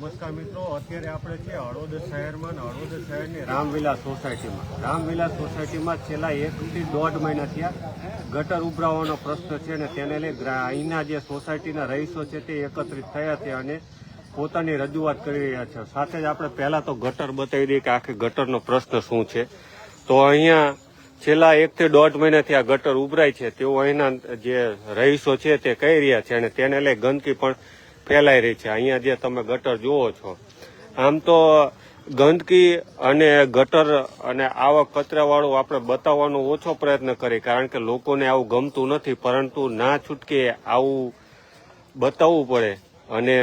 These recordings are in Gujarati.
નમસ્કાર મિત્રો, અત્યારે આપણે છે હળવદ શહેરમાં ને હળવદ શહેરની રામવિલા સોસાયટીમાં. રામવિલા સોસાયટીમાં છેલ્લા એકથી દોઢ મહિના થયા ગટર ઉભરાવાનો પ્રશ્ન છે અને તેને લઈ અહીંના જે સોસાયટીના રહીશો છે તે એકત્રિત થયા છે અને પોતાની રજૂઆત કરી રહ્યા છે. સાથે જ આપણે પહેલાં તો ગટર બતાવી દઈએ કે આખી ગટરનો પ્રશ્ન શું છે. તો અહીંયા છેલ્લા એકથી દોઢ મહિનાથી આ ગટર ઉભરાય છે. તેઓ અહીંના જે રહીશો છે તે કહી રહ્યા છે અને તેને લઈ ગંદકી પણ ફેલાઈ રહી છે. અહીંયા જે તમે ગટર જુઓ છો, આમ તો ગંદકી અને ગટર અને આવા કચરાવાળું આપણે બતાવવાનો ઓછો પ્રયત્ન કરીએ, કારણ કે લોકોને આવું ગમતું નથી, પરંતુ ના છૂટકે આવું બતાવવું પડે અને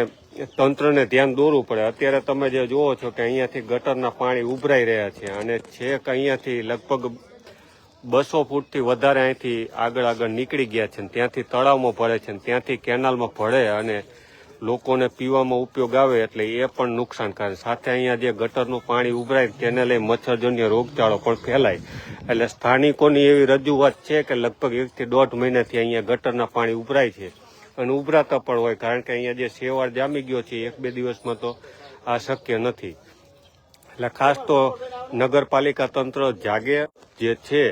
તંત્રને ધ્યાન દોરવું પડે. અત્યારે તમે જે જુઓ છો કે અહીંયાથી ગટરના પાણી ઉભરાઈ રહ્યા છે અને છેક અહીંયાથી લગભગ બસો ફૂટથી વધારે અહીંથી આગળ આગળ નીકળી ગયા છે ત્યાંથી તળાવમાં ભરે છે ત્યાંથી કેનાલમાં ભળે અને લોકોને પીવામાં ઉપયોગ આવે એટલે એ પણ નુકસાનકારક. સાથે અહીંયા જે ગટરનું પાણી ઉભરાય તેને લઈ મચ્છરજન્ય રોગચાળો પણ ફેલાય. એટલે સ્થાનિકોની એવી રજૂઆત છે કે લગભગ એકથી દોઢ મહિનાથી અહીંયા ગટરના પાણી ઉભરાય છે. અને ઉભરાતા પણ હોય, કારણ કે અહીંયા જે સેવાળ જામી ગયો છે, એક બે દિવસમાં તો આ શક્ય નથી. એટલે ખાસ તો નગરપાલિકા તંત્ર જાગે જે છે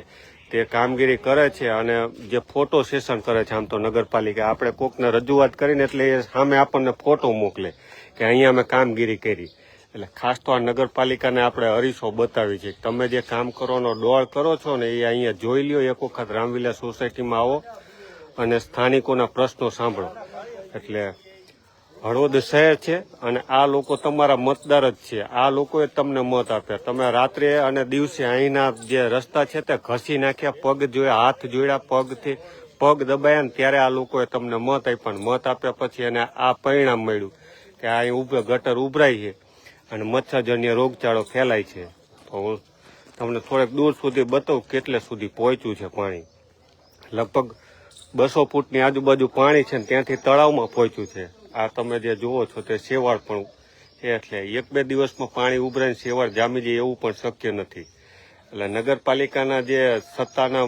તે કામગીરી કરે છે અને જે ફોટો સેશન કરે છે, આમ તો નગરપાલિકા. આપણે કોકને રજૂઆત કરીને એટલે એ સામે આપણને ફોટો મોકલે કે અહીંયા અમે કામગીરી કરી. એટલે ખાસ તો આ નગરપાલિકાને આપણે અરીસો બતાવી છે તમે જે કામ કરવાનો દોડ કરો છો ને એ અહીંયા જોઈ લ્યો, એક વખત રામવિલા સોસાયટીમાં આવો અને સ્થાનિકોના પ્રશ્નો સાંભળો. એટલે હળવદ શહેર છે અને આ લોકો તમારા મતદાર જ છે. આ લોકોએ તમને મત આપ્યા. તમે રાત્રે અને દિવસે અહીંના જે રસ્તા છે તે ઘસી નાખ્યા, પગ જોયા, હાથ જોડ્યા, પગથી પગ દબાયા ત્યારે આ લોકોએ તમને મત આપ્યા મત આપ્યા પછી અને આ પરિણામ મળ્યું કે આ ઉભ ગટર ઉભરાય છે અને મચ્છરજન્ય રોગચાળો ફેલાય છે. તો હું તમને થોડેક દૂર સુધી બતાવું કેટલે સુધી પહોંચ્યું છે પાણી. લગભગ બસો ફૂટની આજુબાજુ પાણી છે ને ત્યાંથી તળાવમાં પહોંચ્યું છે. આ તમે જે જુઓ છો તે શેવાળ પણ એટલે એક બે દિવસમાં પાણી ઉભરાઈને શેવાળ જામી જાય એવું પણ શક્ય નથી. એટલે નગરપાલિકાના જે સત્તાના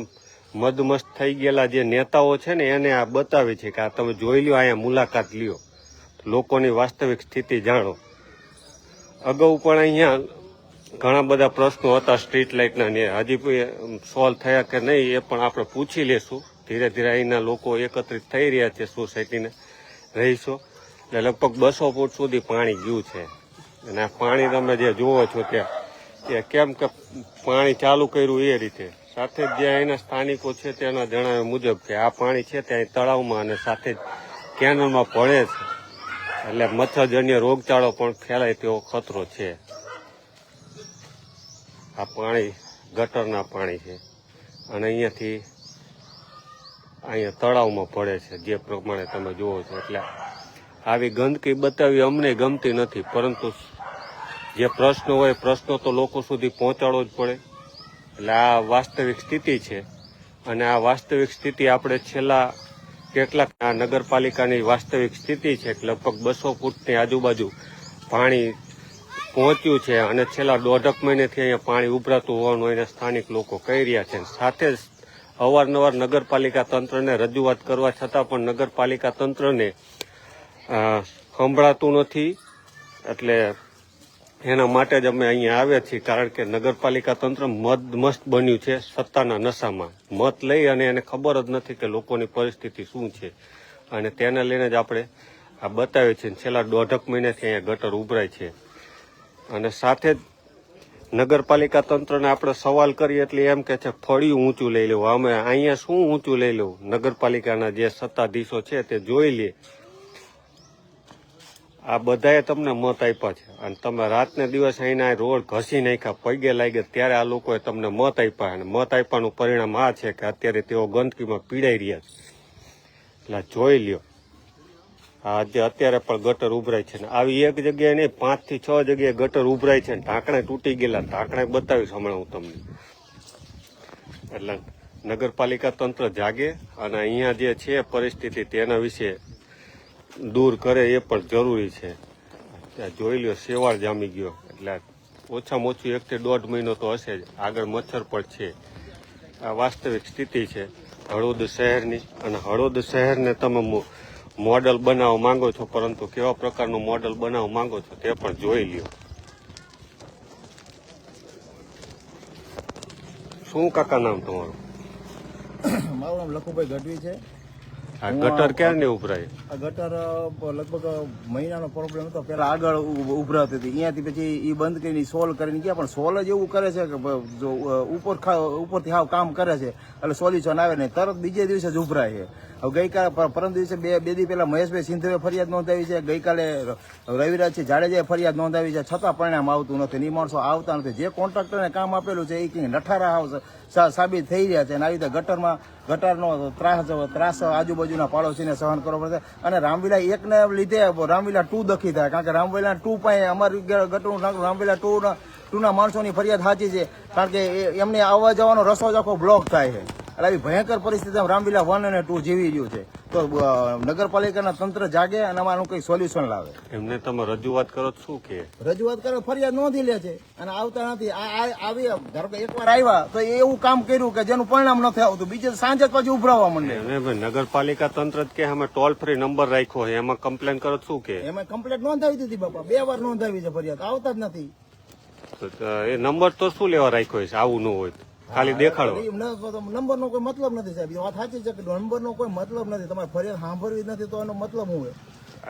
મદમસ્ત થઈ ગયેલા જે નેતાઓ છે ને એને આ બતાવે છે કે આ તમે જોઈ લ્યો, અહીંયા મુલાકાત લ્યો. લોકોની વાસ્તવિક સ્થિતિ જાણો. અગાઉ પણ અહીંયા ઘણા બધા પ્રશ્નો હતા સ્ટ્રીટ લાઇટના ને હજી સોલ્વ થયા કે નહીં એ પણ આપણે પૂછી લેશું. ધીરે ધીરે અહીંના લોકો એકત્રિત થઈ રહ્યા છે સોસાયટીના રહીશો. એટલે લગભગ બસો ફૂટ સુધી પાણી ગયું છે. અને આ પાણી તમે જે જુઓ છો ત્યાં કે કેમ કે પાણી ચાલુ કર્યું એ રીતે. સાથે જ જે અહીંના સ્થાનિકો છે તેના જણાવ્યા મુજબ કે આ પાણી છે ત્યાં તળાવમાં અને સાથે જ કેનલમાં પડે છે. એટલે મચ્છરજન્ય રોગચાળો પણ ફેલાય તેવો ખતરો છે. આ પાણી ગટરના પાણી છે. અને અહીંયાથી અહીંયા તળાવમાં પડે છે, જે પ્રમાણે તમે જુઓ છો. એટલે આવી ગંદકી બતાવી અમને ગમતી નથી, પરંતુ જે પ્રશ્નો હોય પ્રશ્નો તો લોકો સુધી પહોંચાડવો જ પડે. એટલે આ વાસ્તવિક સ્થિતિ છે અને આ વાસ્તવિક સ્થિતિ આપણે છેલ્લા કેટલાક આ નગરપાલિકાની વાસ્તવિક સ્થિતિ છે કે લગભગ બસો ફૂટની આજુબાજુ પાણી પહોંચ્યું છે અને છેલ્લા દોઢક મહિનેથી અહીંયા પાણી ઉભરાતું હોવાનું એને સ્થાનિક લોકો કહી રહ્યા છે. સાથે જ અવારનવાર નગરપાલિકા તંત્રને રજૂઆત કરવા છતાં પણ નગરપાલિકા તંત્રને સંભળાતું નથી. એટલે એના માટે જ અમે અહીંયા આવ્યા છીએ, કારણ કે નગરપાલિકા તંત્ર મદમસ્ત બન્યું છે સત્તાના નશામાં. મત લઈ અને એને ખબર જ નથી કે લોકોની પરિસ્થિતિ શું છે. અને તેને લઈને જ આપણે આ બતાવીએ છીએ છેલ્લા દોઢક મહિનાથી અહીંયા ગટર ઉભરાય છે. અને સાથે જ નગરપાલિકા તંત્રને આપણે સવાલ કરીએ એટલે એમ કે છે, ફળિયું ઊંચું લઈ લેવું અમે અહીંયા શું ઊંચું લઈ લેવું નગરપાલિકાના જે સત્તાધીશો છે તે જોઈ લે. આ બધાએ તમને મત આપ્યા છે. અને તમે રાતને દિવસ અહીંના રોડ ઘસી નાખ્યા, પગે લાગ્યા, ત્યારે આ લોકોએ તમને મત આપ્યા. અને મત આપવાનું પરિણામ આ છે કે અત્યારે તેઓ ગંદકીમાં પીડાઈ રહ્યા છે. એટલે જોઈ લ્યો. આજે અત્યારે પણ ગટર ઉભરાય છે ને, આવી એક જગ્યાએ નહીં, પાંચથી છ જગ્યાએ ગટર ઉભરાય છે ઢાંકણા તૂટી ગયેલા. ઢાંકણા બતાવીશ હમણાં હું તમને. એટલે નગરપાલિકા તંત્ર જાગે અને અહીંયા જે છે પરિસ્થિતિ તેના વિશે દૂર કરે એ પણ જરૂરી છે. જોઈ લ્યો, શેવાળ જામી ગયો. એટલે ઓછામાં ઓછું એકથી દોઢ મહિનો તો હશે જ. આગળ મચ્છર પણ છે. આ વાસ્તવિક સ્થિતિ છે. હળવદ શહેરની, અને હળવદ શહેરને તમે મોડલ બનાવવા માંગો છો, પરંતુ કેવા પ્રકારનું મોડલ બનાવવા માંગો છો તે પણ જોઈ લ્યો. શું કાકા નામ તમારું? મારું નામ લખુભાઈ ગઢવી છે. આ ગટર ક્યારે ઉભરાય આ ગટર લગભગ મહિનાનો પ્રોબ્લેમ હતો. પેલા આગળ ઉભરાતી હતી. અહીંયાથી પછી એ બંધ કરીને સોલ્વ કરીને ગયા પણ સોલ જ એવું કરે છે કે જો ઉપર ઉપરથી હાવ કામ કરે છે. એટલે સોલ્યુશન આવે નહીં. તરત બીજે દિવસે જ ઉભરાય છે. ગઈકાલે પર- પરમ દિવસે બે બે દી પહેલા મહેશભાઈ સિંધુએ ફરિયાદ નોંધાવી છે. ગઈકાલે ર- રવિરાજસિંહ જાડેજાએ ફરિયાદ નોંધાવી છે. છતાં પરિણામ આવતું નથી. ની માણસો આવતા નથી. જે કોન્ટ્રાક્ટરને કામ આપેલું છે એ કંઈ નઠારા હાવ સાબિત થઈ રહ્યા છે. અને આવી રીતે ગટરમાં ગટરનો ત્રાસ ત્રાસ આજુબાજુના પાડોશીને સહન કરવો પડશે અને રામવિલા એકને લીધે રામવિલા ટુ દખી થાય. કારણ કે રામવિલા ટુ પાસે અમારી ગટરનું નાખું રામવિલા ટુના ટુના માણસોની ફરિયાદ સાચી છે. કારણ કે એમને આવવા જવાનો રસ્તો જ આખો બ્લોક થાય છે. એટલે આવી ભયંકર પરિસ્થિતિમાં રામલીલા વન અને ટુ જીવી રહ્યું છે. તો નગરપાલિકાના તંત્ર જાગે અને આનું કંઈક સોલ્યુશન લાવે. એમને તમે રજૂઆત કરો શું કે? રજૂઆત કરો ફરિયાદ નોંધી લે છે. અને આવતા નથી. આ આ- આવી ધારો કે એકવાર આવ્યા તો એવું કામ કર્યું કે જેનું પરિણામ નથી આવતું. બીજે સાંજે પછી ઉભરાવા માંડે. નગરપાલિકા તંત્ર કે અમે ટોલ ફ્રી નંબર રાખ્યો છે. એમાં કમ્પ્લેન કરો શું કે? એમાં કમ્પ્લેન નોંધાવી દીધી બાપા. બે વાર નોંધાવી છે ફરિયાદ. આવતા જ નથી. તો, એ નંબર તો શું લેવા રાખ્યો છે? આવું ન હોય? ખાલી દેખાડો. નંબર નો કોઈ મતલબ નથી સાહેબ. વાત સાચી છે કે નંબર નો કોઈ મતલબ નથી. તમારે ફરિયાદ સાંભળવી જ નથી તો એનો મતલબ હું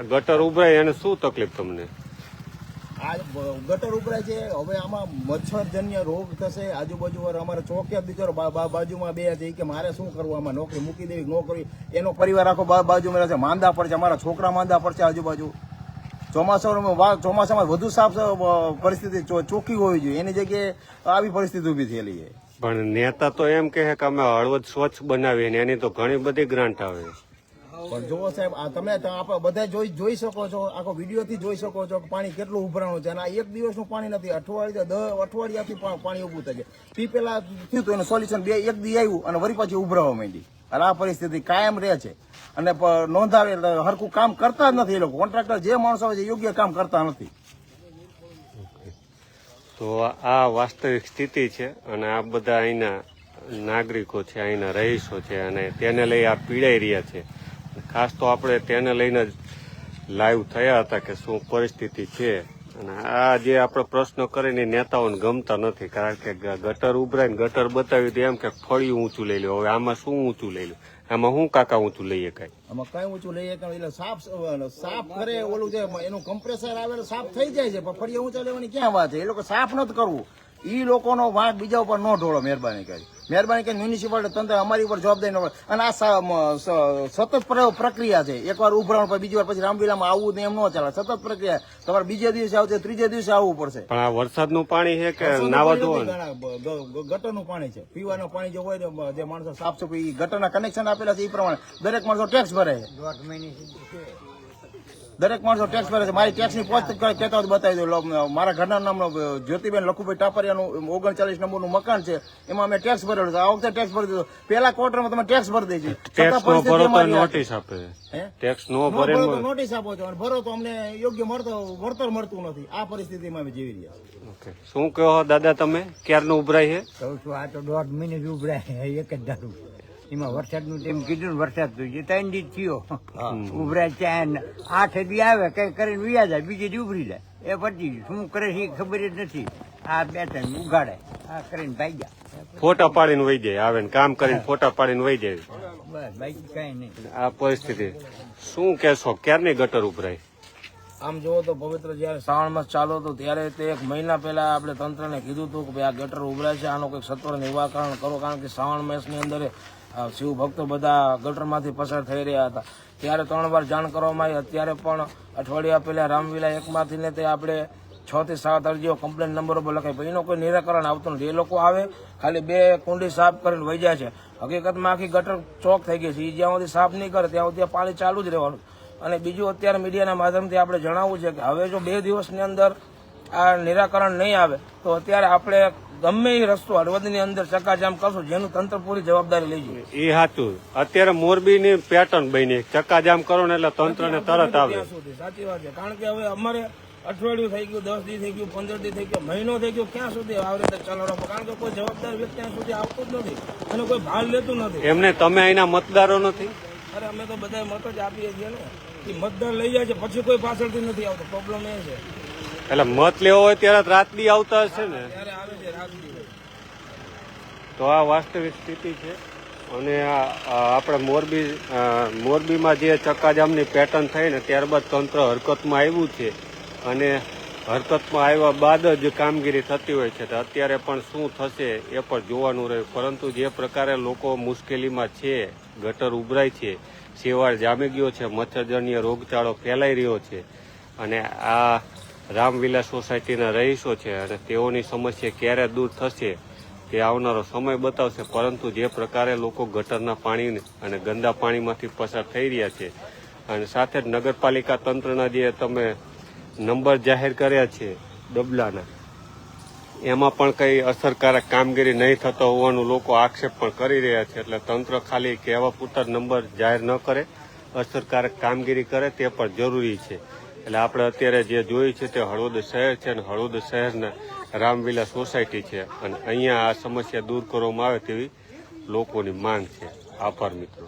ગટર ઉભરાય એને શું તકલીફ તમને? આ ગટર ઉભરાય છે. હવે આમાં મચ્છરજન્ય રોગ થશે. આજુબાજુ અમારે ચોકિયા બિચારો બાજુમાં બે છે. કે મારે શું કરવું? આમાં નોકરી મૂકી દેવી નોકરી. કરવી એનો પરિવાર આખો બા- બાજુમાં રહે છે. માંદા પડશે અમારા છોકરા માંદા પડશે આજુબાજુ. ચોમાસામાં ચોમાસામાં વધુ સાફ પરિસ્થિતિ ચોખ્ખી હોવી જોઈએ. એની જગ્યાએ આવી પરિસ્થિતિ ઊભી થયેલી છે. પણ નેતા તો એમ કે અમે હળવદ સ્વચ્છ બનાવીએ ને એની તો ઘણી બધી ગ્રાન્ટ આવે. પણ જુઓ સાહેબ, આ તમે આપણે બધા જોઈ જોઈ શકો છો, આખો વિડીયોથી જોઈ શકો છો કે પાણી કેટલું ઉભરાણું છે અને આ એક દિવસનું પાણી નથી, અઠવાડિયે દસ અઠવાડિયાથી પાણી ઊભું થાય છે તે પેલા થયું હતું, એનું સોલ્યુશન બે એક દી આવ્યું અને વરી પાછી ઉભરાવા માંડી. અને આ પરિસ્થિતિ કાયમ રહે છે. અને નોંધાવે હરખું કામ કરતા જ નથી એ લોકો. કોન્ટ્રાક્ટર જે માણસો હોય છે યોગ્ય કામ કરતા નથી. તો આ વાસ્તવિક સ્થિતિ છે અને આ બધા અહીંના નાગરિકો છે, અહીંના રહીશો છે અને તેને લઈ આ પીડાઈ રહ્યા છે. ખાસ તો આપણે તેને લઈને જ લાઈવ થયા હતા કે શું પરિસ્થિતિ છે. અને આ જે આપણે પ્રશ્નો કરીને નેતાઓને ગમતા નથી, કારણ કે ગટર ઉભરાય ને ગટર બતાવ્યું તો એમ કે ફળિયું ઊંચું લઈ લો હવે આમાં શું ઊંચું લઈ લો આમાં શું કાકા ઊંચું લઈએ કાંઈ? આમાં કઈ ઊંચું લઈએ એટલે સાફ સાફ કરે ઓલું જે એનું કમ્પ્રેસર આવે સાફ થઈ જાય છે, પણ ફરી ઊંચા લેવાની ક્યાં વાત છે? એ લોકો સાફ નથી કરવું. ઈ લોકોનો વાંક બીજા ઉપર ન ઢોળો મહેરબાની કરી. મહેરબાની કરી મ્યુનિસિપાલિટી તંત્ર અમારી ઉપર જવાબદારી ન અને આ સતત પ્ર- પ્રક્રિયા છે. એકવાર ઉભરાણ પર બીજી વાર પછી રામલીલામાં આવવું ને એમ ન ચાલે. સતત પ્રક્રિયા. તમારે બીજે દિવસે આવશે ત્રીજે દિવસે આવવું પડશે. પણ આ વરસાદનું પાણી છે કે નાવા ગટરનું પાણી છે. પીવાનું પાણી જે હોય ને જે માણસો સાફ સફાઈ ગટરના કનેક્શન આપેલા છે એ પ્રમાણે. દરેક માણસો ટેક્સ ભરે છે. દરેક માણસો ટેક્સ ભરે છે. મારી ટેક્સની પોસ્ટ કહેતા હોય બતાવી દઉં. મારા ઘરના નામનો જ્યોતિબેન લખુભાઈ ટાપરિયાનું ઓગણચાલીસ નંબરનું મકાન છે. એમાં અમે ટેક્સ ભરેલો છે. આ વખતે ટેક્સ ભરી દીધો. પેલા ક્વાર્ટરમાં તમે ટેક્સ ભરી દેજો. ટેક્સ નો ભરો તો નોટિસ આપે. ટેક્સ નો ભરે નોટિસ આપો છો. અને ભરો તો અમને યોગ્ય મળતો વળતર મળતું નથી. આ પરિસ્થિતિમાં અમે જીવી રહ્યા ઓકે શું કહો દાદા તમે? ક્યારનું ઉભરાય છે? કહું છું. આ તો દોઢ મહિને ઉભરાય એક જ ધારું. એમાં વરસાદનું તેમ કીધું વરસાદ તો જે ત્રણ દી થયો. ઉભરા ત્યાં આઠ દી આવે કઈ કરીને વ્યા જાય બીજી દી ઉભરી જાય. એ પછી શું કરે છે ખબર જ નથી. આ બે ત્રણ ઉગાડે આ કરીને ભાગ્યા ફોટા પાડીને વહી જાય આવે ને કામ કરીને ફોટા પાડીને વહી જાય. બસ બાકી કઈ નહીં. આ પરિસ્થિતિ. શું કેશો ક્યારની ગટર ઉભરાય? આમ જુઓ તો પવિત્ર જયારે શ્રાવણ માસ ચાલુ હતો ત્યારે તે એક મહિના પહેલા આપણે તંત્રને કીધું હતું કે ભાઈ આ ગટર ઉભરાય છે આનો કંઈક સત્વર નિવારણ કરો કારણ કે શ્રાવણ માસની અંદર શિવ ભક્તો બધા ગટરમાંથી પસાર થઈ રહ્યા હતા. ત્યારે ત્રણ વાર જાણ કરવામાં આવી. અત્યારે પણ અઠવાડિયા પહેલાં રામવિલા એકમાંથી ને તે આપણે છ થી સાત અરજીઓ કમ્પ્લેન નંબરો પર લખાય એનો કોઈ નિરાકરણ આવતું નથી. એ લોકો આવે, ખાલી બે કુંડી સાફ કરીને વહી જાય છે. હકીકતમાં આખી ગટર ચોક થઈ ગઈ છે. એ જ્યાં સુધી સાફ નહીં કરે, ત્યાં સુધી પાણી ચાલુ જ રહેવાનું. અને બીજું અત્યારે મીડિયાના માધ્યમથી આપણે જણાવવું છે કે હવે જો બે દિવસની અંદર આ નિરાકરણ નહીં આવે, તો અત્યારે આપણે ગમે એ રસ્તો હળવદની અંદર ચક્કાજામ કરશું જેનું તંત્ર પૂરી જવાબદારી જોઈએ એ સાચું અત્યારે મોરબીની પેટર્ન બની ચક્કાજામ કરો ને એટલે તંત્રને તરત આવે. સુધી. સાચી વાત છે. કારણ કે હવે અમારે અઠવાડિયું થઈ ગયું દસ દી થઈ ગયું પંદર દી થઈ ગયું મહિનો થઈ ગયો ક્યાં સુધી આવી રીતે ચલાવવા? કારણ કે કોઈ જવાબદાર વ્યક્તિ ત્યાં સુધી આવતું જ નથી અને કોઈ ભાગ લેતું નથી. એમને તમે અહીંના મતદારો નથી? અરે અમે તો બધા મત જ આપીએ છીએ ને. એ મતદાર લઈ જાય છે પછી કોઈ પાછળથી નથી આવતો. પ્રોબ્લેમ એ છે. એટલે મત લેવો હોય ત્યારે રાતડી આવતા હશે ને. તો આ વાસ્તવિક સ્થિતિ છે અને આપણે મોરબી મોરબીમાં જે ચક્કાજામની પેટર્ન થઈ ને ત્યારબાદ તંત્ર હરકતમાં આવ્યું છે અને હરકતમાં આવ્યા બાદ જ કામગીરી થતી હોય છે. તો અત્યારે પણ શું થશે એ પણ જોવાનું રહ્યું. પરંતુ જે પ્રકારે લોકો મુશ્કેલીમાં છે, ગટર ઉભરાય છે સેવાળ જામી ગયો છે, મચ્છરજન્ય રોગચાળો ફેલાઈ રહ્યો છે અને આ રામવિલા સોસાયટીના રહીશો છે અને તેઓની સમસ્યા ક્યારે દૂર થશે તે આવનારો સમય બતાવશે, પરંતુ જે પ્રકારે લોકો ગટરના પાણી અને ગંદા પાણીમાંથી પસાર થઈ રહ્યા છે અને સાથે જ નગરપાલિકા તંત્રના જે તમે નંબર જાહેર કર્યા છે ડબલાના, એમાં પણ કંઈ અસરકારક કામગીરી નહીં થતો હોવાનું લોકો આક્ષેપ પણ કરી રહ્યા છે. એટલે તંત્ર ખાલી કહેવા પૂરતા નંબર જાહેર ન કરે, અસરકારક કામગીરી કરે તે પણ જરૂરી છે. એટલે આપણે અત્યારે જે જોઈ છે તે હળવદ શહેર છે અને હળવદ શહેરના રામવિલા સોસાયટી છે. અને અહીંયા આ સમસ્યા દૂર કરવામાં આવે તેવી લોકોની માંગ છે. આભાર મિત્રો.